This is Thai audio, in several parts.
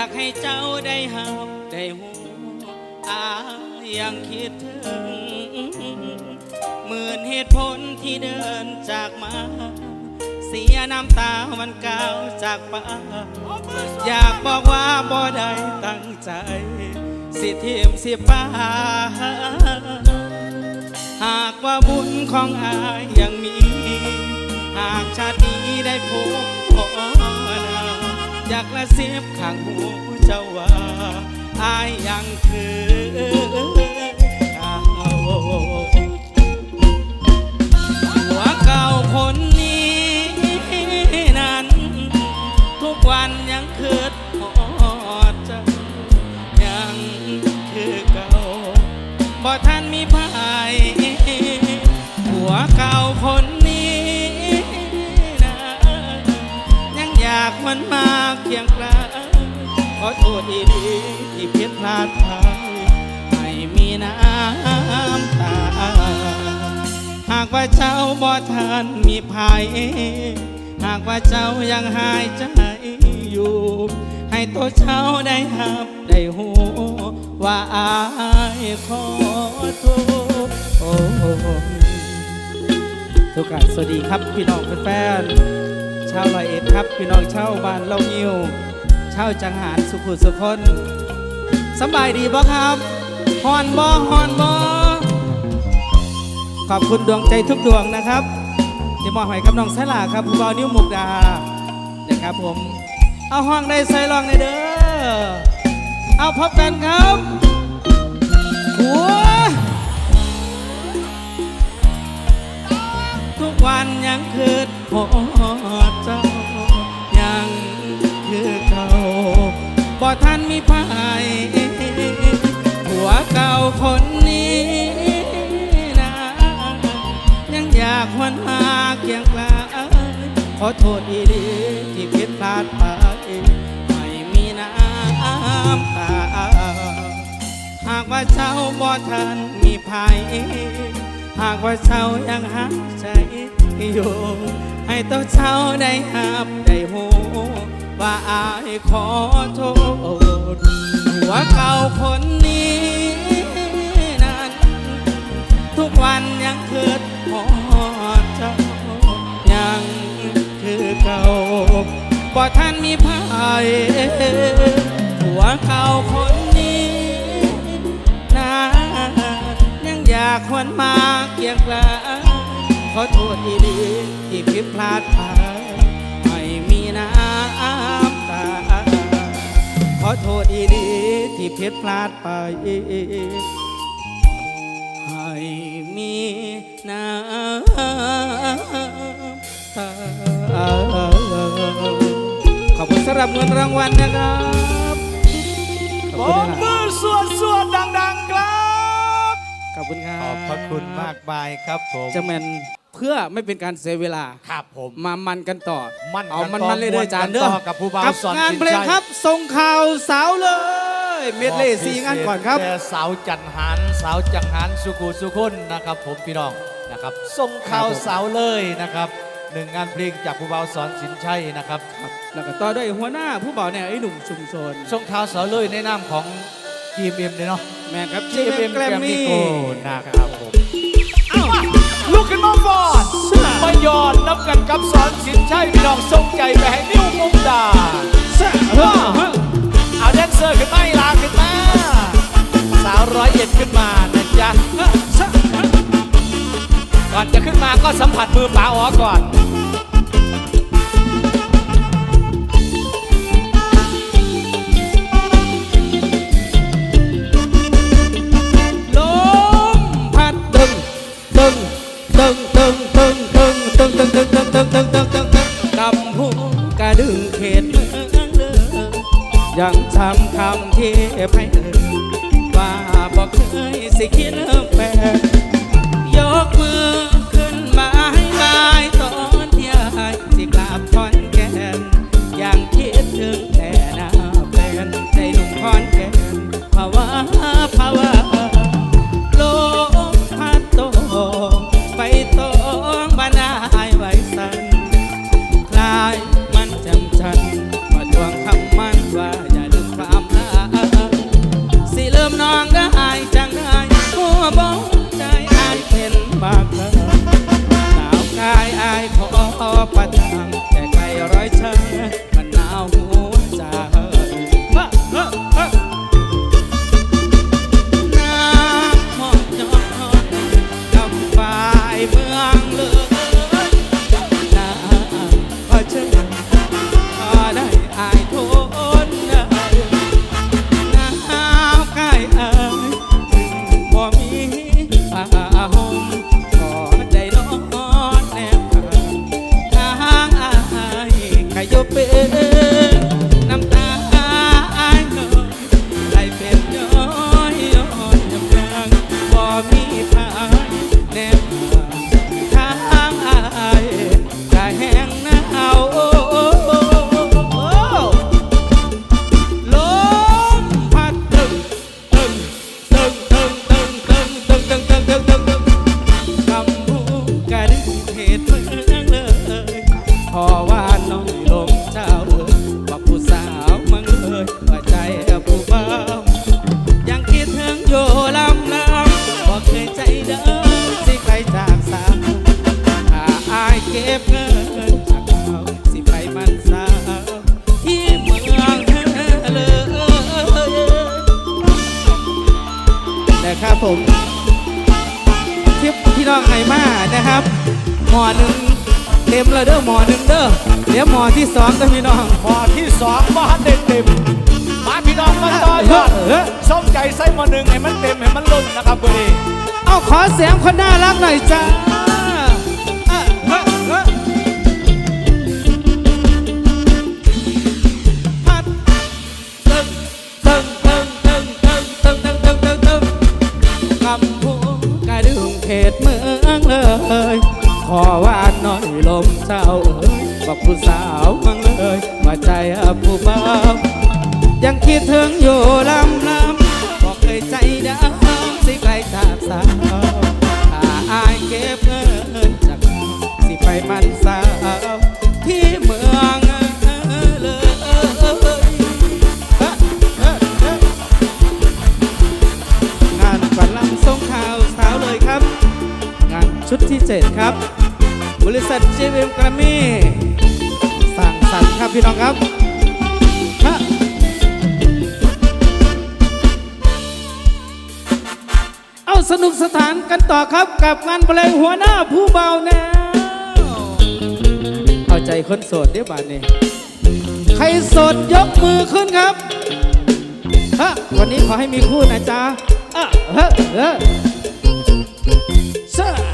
ากให้เจ้าได้หับได้หูอายังคิดถึงหมื่นเหตุผลที่เดินจากมา เสียน้ำตามันเก้าจากฟ้าอยากบอกว่าบ่ได้ตั้งใจ สิเทียมสิป้าหากว่าบุญของอายยังมี หากชาตินี้ได้พบพอ อยากละเสียบข้างหูเจ้าว่าอายยังคือเขา อโทษอีดีที่ผิดพลาดไปไม่มีน้ำตา หากว่าเจ้าบ่ทันมีภัยหากว่าเจ้ายังหายใจอยู่ ให้ตัวเจ้าได้หับได้หูว่าอายขอโทษโอ้ทุกท่านสวัสดีครับพี่น้องแฟนๆชาวลอยเอ็ดครับ พี่น้องชาวบ้านเล่ายิว ชาจังหารสุขุสุคนสบายดีบ่ครับฮอนบ่ฮอนบ่ขอบคุณดวงใจทุกดวงนะครับที่มอบให้กับน้องไซลาครับผู้บอนิ้วมุกดานะครับผม เอาห้องได้ใส่ลองในเด้อเอาพบกันครับหัวทุกวันยังคืดหอ คนนี้นะยังอยากหวนมาเคียงกลาขอโทษอีดีที่ผิดพลาดไปไม่มีน้ำตาหากว่าเจ้าบ่ทันมีภัยหากว่าเจ้ายังหายใจอยู่ให้ตัวเจ้าได้หับได้หูว่าอายขอโทษหัวเก่าคนนี้ ทุกวันยังคืดหอดเจ้า ยังคือเก่าบ่ท่านมีภัยหัวเก่าคนนี้นะยังอยากหวนมาเกียงกลาขอโทษอีดีที่ผิดพลาดไปไม่มีน้ำตา ขอโทษอีดีที่ผิดพลาดไป น้ำตาขอบคุณสำหรับเงินรางวัลนะครับขปอบรคุณบนะคมืรับอสวดสวดดังๆครับขอบคุณครับขอบพระคุณมากมายครับผมจะแมนเพื่อไม่เป็นการเสียเวลาครับผมมามันกันต่อมั่นกันเอามันต่อมันเลยเด้อม่วนจานกันเด้อต่อกับผู้บ่าวกับสอนงานสินเพลงชัยครับส่งข่าวสาวเลยเมดเล่สีงานก่อนครับแต่สาวจันหันสาวจังหันสุขุสุคนนะครับผมพี่น้อง นะครับส่งข่าวครับผมสาวเลยนะครับหนึ่งงานเพลงจากผู้บ่าวสอนสินชัยนะครับแล้วก็ต่อด้วยหัวหน้าผู้บ่าวเนี่ยไอ้หนุ่มชุมชนส่งข่าวสาวเลยในนามของ GMM เนี่ยเนาะแม่ครับ GMM แกรมมี่โก้นะครับผมลุกขึ้นมาฟอนมายอนนับกันกับสอนสินชัยพี่น้องส่งใจไปให้นิ้วมุกดาเอาแดนเซอร์ขึ้นมาอีลาขึ้นมาสาวร้อยเอ็ดขึ้นมานะจ๊ะ ก่อนจะขึ้นมาก็สัมผัสมือป๋าอ๋อก่อนลมพัดตึงตึงตึงตึงตึงตึงตึงตึงตึงตึงตึงตึงตึงตึงตึงกำหูกระดึงเขตเมืองเลยยังจำคำที่ไพ่ว่าบอกเคยสิคิดแปลก ยกมือ ยว่าใจเดาผู้เบายังคิดถึงอยู่ลำน้ำบอกเคยใจเดิมสิไปจากสาวถ้าอายเก็บเงินจากสิไปมันสาวที่เมืองเลยนะครับผมทิปพี่น้องไอมานะครับหมอหนึ่งเต็มเลยเด้อหมอหนึ่งเด้อ ดี๋ยวหมอที่สองจะพี่น้อง หมอที่สองบ้านเด็ดเต็มมาพี่น้องมาต่อยอดเออ ส้มใจใไส้หมอหนึ่งให้มันเต็มให้มันล้นนะครับเบอร์นี้เอาขอเสียงคนน่ารักหน่อยจ้า เครับ บริษัท JVM Grammy สั่งสั่ค์ครับพี่น้องครับฮะเอาสนุกสถานกันต่อครับกับงานเพลงหัวหน้าผู้เบาแนวเอาใจคนโสดเดี๋ยวบานนี้ ใครโสดยกมือขึ้นครับฮะวันนี้ขอให้มีคู่นะจ๊ะอะฮะฮะ Sir.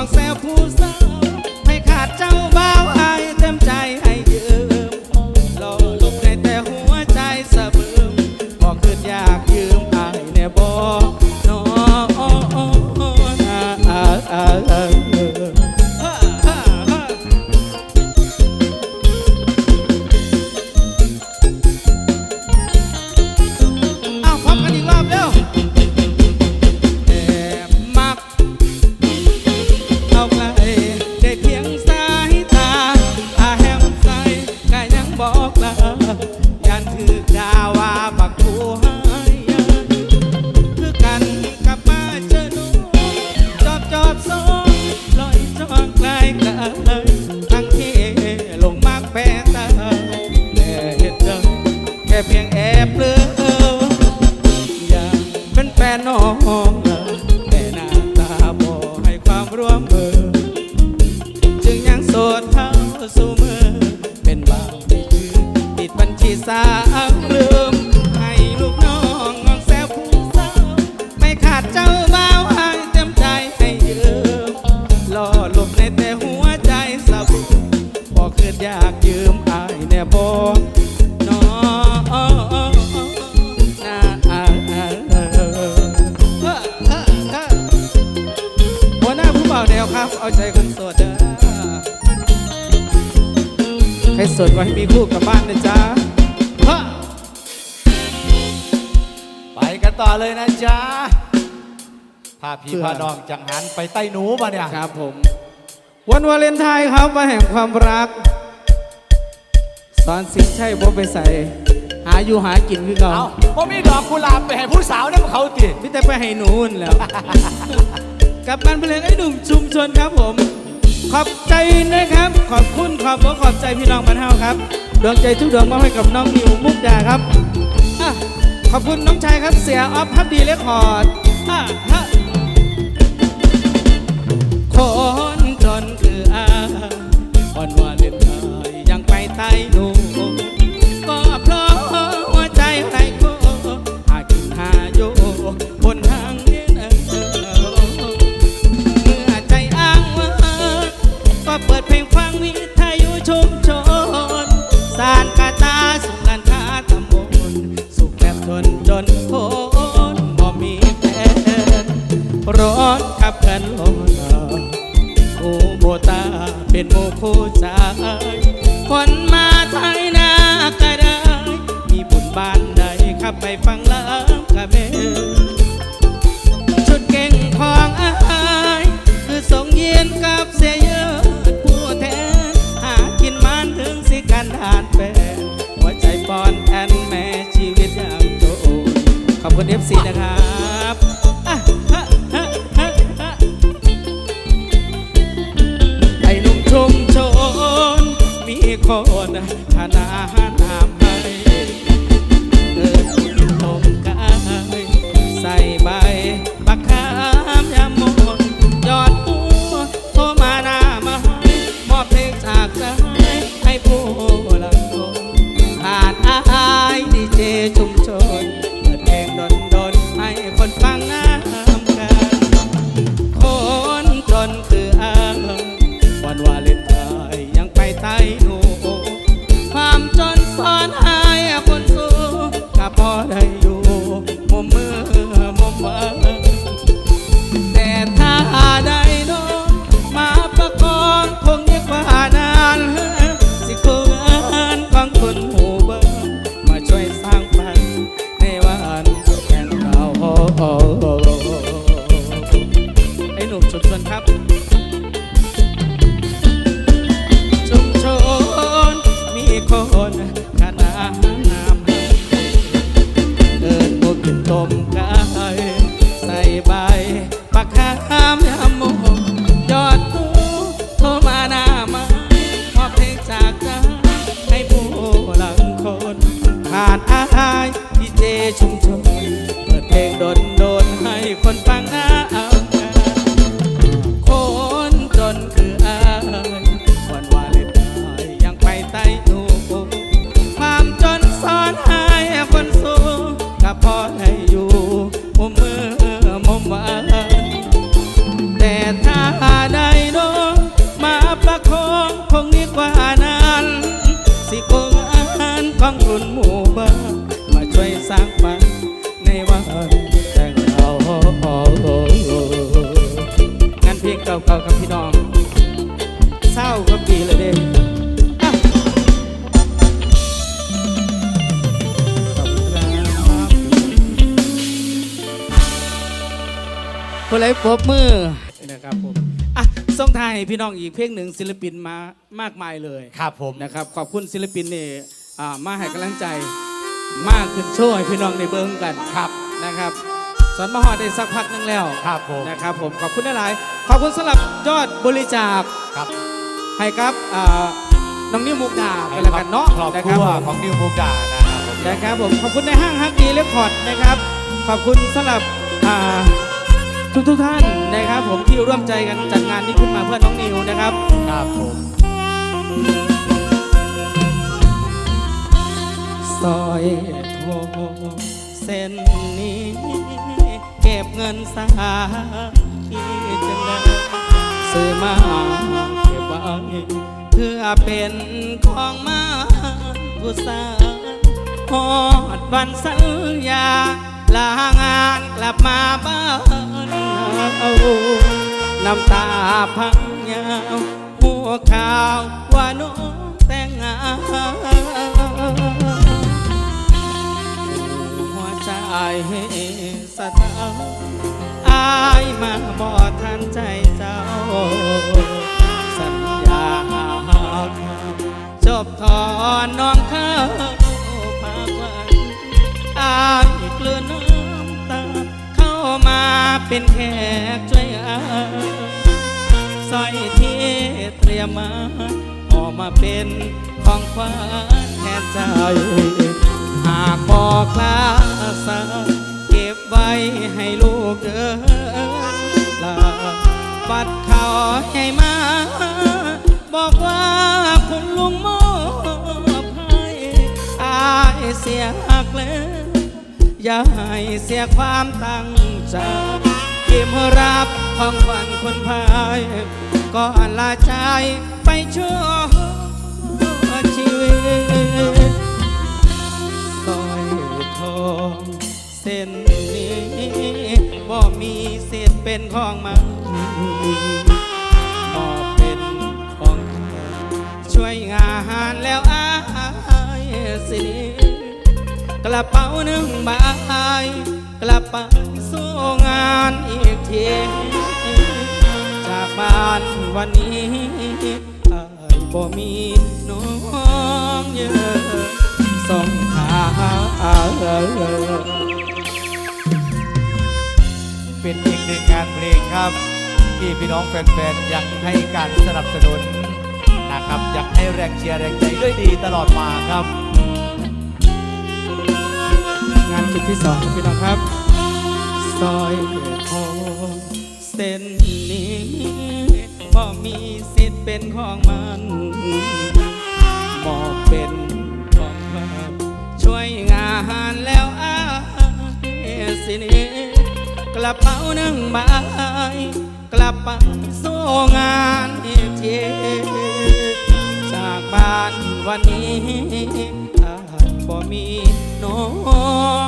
อกแซวผู้ วันหน้าผู้บ่าวแนวครับเอาใจคนโสดเด้อใครโสดก็ให้มีคู่กลับบ้านนะจ๊ะไปกันต่อเลยนะจ๊ะพาพี่พาน้องจังหันไปใต้หนูมาเนี่ย ครับผม วันวาเลนไทน์ครับวันแห่งความรัก สอนสิงห์ใช่บ่ไปใส่ หาอยู่หากินคือเก่าเอาพอมีดอกกุหลาบไปให้ผู้สาวเนี่ยเขาติ พี่แต่ไปให้หนูนแหล้ว กับการเพลงไอ้หนุ่มชุมชนครับผม ขอบใจนะครับ ขอบคุณขอบอกขอบใจพี่น้องบ้านเฮาครับ ดวงใจทุกดวงมอบให้กับน้องนิวมุกดาครับอะขอบคุณน้องชายครับเสียออฟพับดีเลคคอร์ดอะฮะคนจนคืออาวันวาเลนไทน์ยัง ลูก็เพราะหัวใจไรโก็หากินหาโยบนทางเดินเออเมื่อใจอ้างว่าก็เปิดเพลงฟังวิทยุชุมชน สารกาตาส่งกันค้าตำบลสุขแบบทนจนทนบ่มีแฟนร้อนขับกันล คุณเอฟซีนะครับ มก ของรุ่นหมู่บ้านมาช่วยสร้างฝันในวันแต่งเรางานเพลงเก่าๆกับพี่น้องเศร้าก็ปีเลยเด้อะขอบคุณครับคนไรปรบมือนะครับผมอะส่งท้ายให้พี่น้องอีกเพลงหนึ่งศิลปินมามากมายเลย ครับผมนะครับ ขอบคุณศิลปินนี่ อ่ามาให้กำลังใจมากขึ้นโชว์ให้พี่น้องในเบิ้งกันครับนะครับสอนมาหอดได้สักพักหนึงแล้วครับผมนะครับผมขอบคุณหลายๆขอบคุณสำหรับยอดบริจาคครับให้ครับอ่าน้องนิ้วมุกดาไปแล้วกันเนาะครอบนะคครัรับวผม ของนิวมูกดานะครับผมนะครับผมขอบคุณในห้างฮักดีเรคคอร์ดนะครับ ขอบคุณสำหรับอ่าทุกทุกๆท่านนะครับ ผมที่ร่วมใจกันจัดงานนี้ขึ้นมาเพื่อน้องนิวนะครับ ครับผม ซอยทองเส้นนี้ เก็บเงินสาที่จังเลยซื้อมาเก็บไว้เพื่อเป็นของมาผู้สาหอดวันสัญญาลางานกลับมาบ้านเอาน้ำตาพังยาวหัวขาวว่าน้องแต่งงาน วใจสะท้าอายมาบ่ทันใจเจ้า สัญญาจบทอนน้องเข้าพากวันอายเกลือน้ำตา เข้ามาเป็นแขกช่วยอาสร้อยที่เตรียมมาออกมาเป็นของขวัญแทนใจ หากบอกลาสาเก็บไว้ให้ลูกเดินลาบัดเขาให้มา บอกว่าคุณลุงมอบให้อายเสียหักแล้วอย่าให้เสียความตั้งใจเก็บรับของขวัญคนพายก่อลาใจไปชั่วชีวิต ส้นนี้บ่มีเศษเป็นของมันบ่เป็นของช่วยงานแล้วอายสิกระเป๋าหนึ่งใบกลับไปสู้งานอีกทีจากบ้านวันนี้อายบ่มีน้องเยอะส่งขา เป็นอีกหนึ่งงานเพลงครับ ที่พี่น้องแฟนๆอยากให้การสนับสนุนนะครับอยากให้แรงเชียร์แรงใจด้วยดีตลอดมาครับ งานจุดที่สองครับพี่น้องครับซอยทองเส้นนี้บ่มีสิทธิ์เป็นของมันบ่เป็นของเราช่วยงานแล้วอาสิเนกระเป๋า หนึ่งใบกลับไปสู้งานอีกทีจากบ้านวันนี้อาจบ่มีน้อ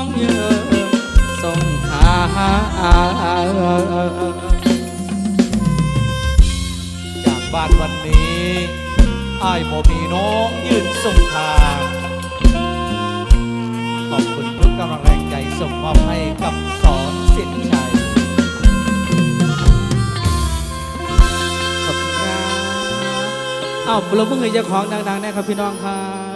งเยอะส่งข่าวจากบ้านวันนี้อ้ายบ่มีน้องยืนส่งทางขอบคุณทุกกำลังแรงใจส่งมอบให้กับสอนสิทธิ์ อ้าวปรบมือเจ้าของดังๆนะครับพี่น้องครับ